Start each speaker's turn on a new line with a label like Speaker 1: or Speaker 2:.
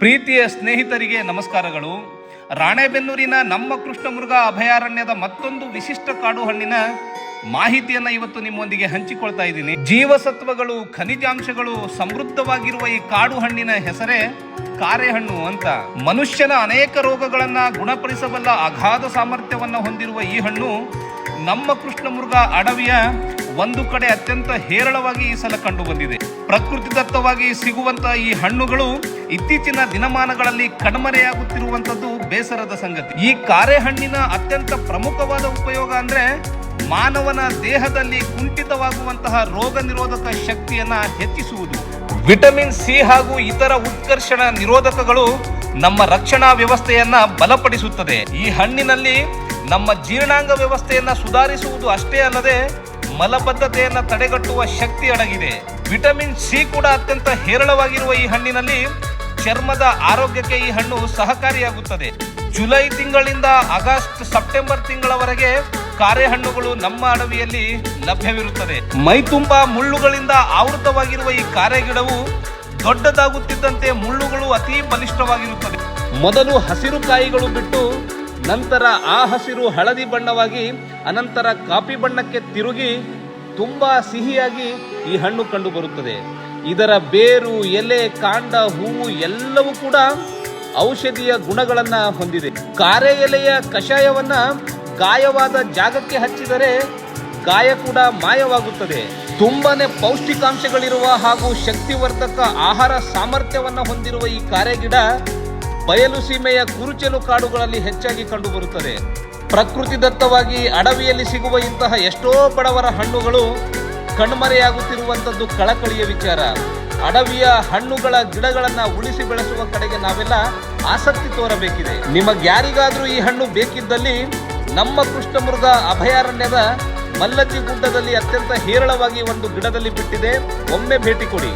Speaker 1: ಪ್ರೀತಿಯ ಸ್ನೇಹಿತರಿಗೆ ನಮಸ್ಕಾರಗಳು. ರಾಣೆಬೆನ್ನೂರಿನ ನಮ್ಮ ಕೃಷ್ಣಮೃಗ ಅಭಯಾರಣ್ಯದ ಮತ್ತೊಂದು ವಿಶಿಷ್ಟ ಕಾಡು ಹಣ್ಣಿನ ಮಾಹಿತಿಯನ್ನು ಇವತ್ತು ನಿಮ್ಮೊಂದಿಗೆ ಹಂಚಿಕೊಳ್ತಾ ಇದ್ದೀನಿ. ಜೀವಸತ್ವಗಳು, ಖನಿಜಾಂಶಗಳು ಸಮೃದ್ಧವಾಗಿರುವ ಈ ಕಾಡು ಹಣ್ಣಿನ ಹೆಸರೇ ಕಾರೆಹಣ್ಣು ಅಂತ. ಮನುಷ್ಯನ ಅನೇಕ ರೋಗಗಳನ್ನು ಗುಣಪಡಿಸಬಲ್ಲ ಅಗಾಧ ಸಾಮರ್ಥ್ಯವನ್ನ ಹೊಂದಿರುವ ಈ ಹಣ್ಣು ನಮ್ಮ ಕೃಷ್ಣಮೃಗ ಅಡವಿಯ ಒಂದು ಕಡೆ ಅತ್ಯಂತ ಹೇರಳವಾಗಿ ಈ ಸಲ ಕಂಡು ಬಂದಿದೆ ಪ್ರಕೃತಿದತ್ತವಾಗಿ ಸಿಗುವಂತ ಈ ಹಣ್ಣುಗಳು ಇತ್ತೀಚಿನ ದಿನಮಾನಗಳಲ್ಲಿ ಕಣ್ಮರೆಯಾಗುತ್ತಿರುವಂತದ್ದು ಬೇಸರದ ಸಂಗತಿ. ಈ ಕಾರೆ ಹಣ್ಣಿನ ಅತ್ಯಂತ ಪ್ರಮುಖವಾದ ಉಪಯೋಗ ಅಂದ್ರೆ ಮಾನವನ ದೇಹದಲ್ಲಿ ಕುಂಠಿತವಾಗುವಂತಹ ರೋಗ ನಿರೋಧಕ ಶಕ್ತಿಯನ್ನ ಹೆಚ್ಚಿಸುವುದು. ವಿಟಮಿನ್ ಸಿ ಹಾಗೂ ಇತರ ಉತ್ಕರ್ಷಣ ನಿರೋಧಕಗಳು ನಮ್ಮ ರಕ್ಷಣಾ ವ್ಯವಸ್ಥೆಯನ್ನ ಬಲಪಡಿಸುತ್ತದೆ. ಈ ಹಣ್ಣಿನಲ್ಲಿ ನಮ್ಮ ಜೀರ್ಣಾಂಗ ವ್ಯವಸ್ಥೆಯನ್ನ ಸುಧಾರಿಸುವುದು ಅಷ್ಟೇ ಅಲ್ಲದೆ ಮಲಬದ್ಧತೆಯನ್ನ ತಡೆಗಟ್ಟುವ ಶಕ್ತಿ ಅಡಗಿದೆ. ವಿಟಮಿನ್ ಸಿ ಕೂಡ ಅತ್ಯಂತ ಹೇರಳವಾಗಿರುವ ಈ ಹಣ್ಣಿನಲ್ಲಿ ಚರ್ಮದ ಆರೋಗ್ಯಕ್ಕೆ ಈ ಹಣ್ಣು ಸಹಕಾರಿಯಾಗುತ್ತದೆ. ಜುಲೈ ತಿಂಗಳಿಂದ ಆಗಸ್ಟ್ ಸೆಪ್ಟೆಂಬರ್ ತಿಂಗಳವರೆಗೆ ಕಾರೆ ಹಣ್ಣುಗಳು ನಮ್ಮ ಅಡವಿಯಲ್ಲಿ ಲಭ್ಯವಿರುತ್ತದೆ. ಮೈತುಂಬ ಮುಳ್ಳುಗಳಿಂದ ಆವೃತವಾಗಿರುವ ಈ ಕಾರೆ ಗಿಡವು ದೊಡ್ಡದಾಗುತ್ತಿದ್ದಂತೆ ಮುಳ್ಳುಗಳು ಅತಿ ಬಲಿಷ್ಠವಾಗಿರುತ್ತದೆ ಮೊದಲು ಹಸಿರು ಕಾಯಿಗಳು ಬಿಟ್ಟು ನಂತರ ಆ ಹಸಿರು ಹಳದಿ ಬಣ್ಣವಾಗಿ ಅನಂತರ ಕಾಪಿ ಬಣ್ಣಕ್ಕೆ ತಿರುಗಿ ತುಂಬ ಸಿಹಿಯಾಗಿ ಈ ಹಣ್ಣು ಕಂಡು ಬರುತ್ತದೆ. ಇದರ ಬೇರು, ಎಲೆ, ಕಾಂಡ, ಹೂವು ಎಲ್ಲವೂ ಕೂಡ ಔಷಧೀಯ ಗುಣಗಳನ್ನು ಹೊಂದಿದೆ. ಕಾರೆ ಎಲೆಯ ಕಷಾಯವನ್ನ ಗಾಯವಾದ ಜಾಗಕ್ಕೆ ಹಚ್ಚಿದರೆ ಗಾಯ ಕೂಡ ಮಾಯವಾಗುತ್ತದೆ. ತುಂಬಾನೇ ಪೌಷ್ಟಿಕಾಂಶಗಳಿರುವ ಹಾಗೂ ಶಕ್ತಿವರ್ಧಕ ಆಹಾರ ಸಾಮರ್ಥ್ಯವನ್ನ ಹೊಂದಿರುವ ಈ ಕಾರೆ ಗಿಡ ಬಯಲು ಸೀಮೆಯ ಕುರುಚಲು ಕಾಡುಗಳಲ್ಲಿ ಹೆಚ್ಚಾಗಿ ಕಂಡುಬರುತ್ತದೆ ಪ್ರಕೃತಿದತ್ತವಾಗಿ ಅಡವಿಯಲ್ಲಿ ಸಿಗುವ ಇಂತಹ ಎಷ್ಟೋ ಬಡವರ ಹಣ್ಣುಗಳು ಕಣ್ಮರೆಯಾಗುತ್ತಿರುವಂಥದ್ದು ಕಳಕಳಿಯ ವಿಚಾರ. ಅಡವಿಯ ಹಣ್ಣುಗಳ ಗಿಡಗಳನ್ನು ಉಳಿಸಿ ಬೆಳೆಸುವ ಕಡೆಗೆ ನಾವೆಲ್ಲ ಆಸಕ್ತಿ ತೋರಬೇಕಿದೆ. ನಿಮಗ್ಯಾರಿಗಾದ್ರೂ ಈ ಹಣ್ಣು ಬೇಕಿದ್ದಲ್ಲಿ ನಮ್ಮ ಕೃಷ್ಣಮೃಗ ಅಭಯಾರಣ್ಯದ ಮಲ್ಲಜ್ಜಿ ಗುಡ್ಡದಲ್ಲಿ ಅತ್ಯಂತ ಹೇರಳವಾಗಿ ಒಂದು ಗಿಡದಲ್ಲಿ ಬಿಟ್ಟಿದೆ. ಒಮ್ಮೆ ಭೇಟಿ ಕೊಡಿ.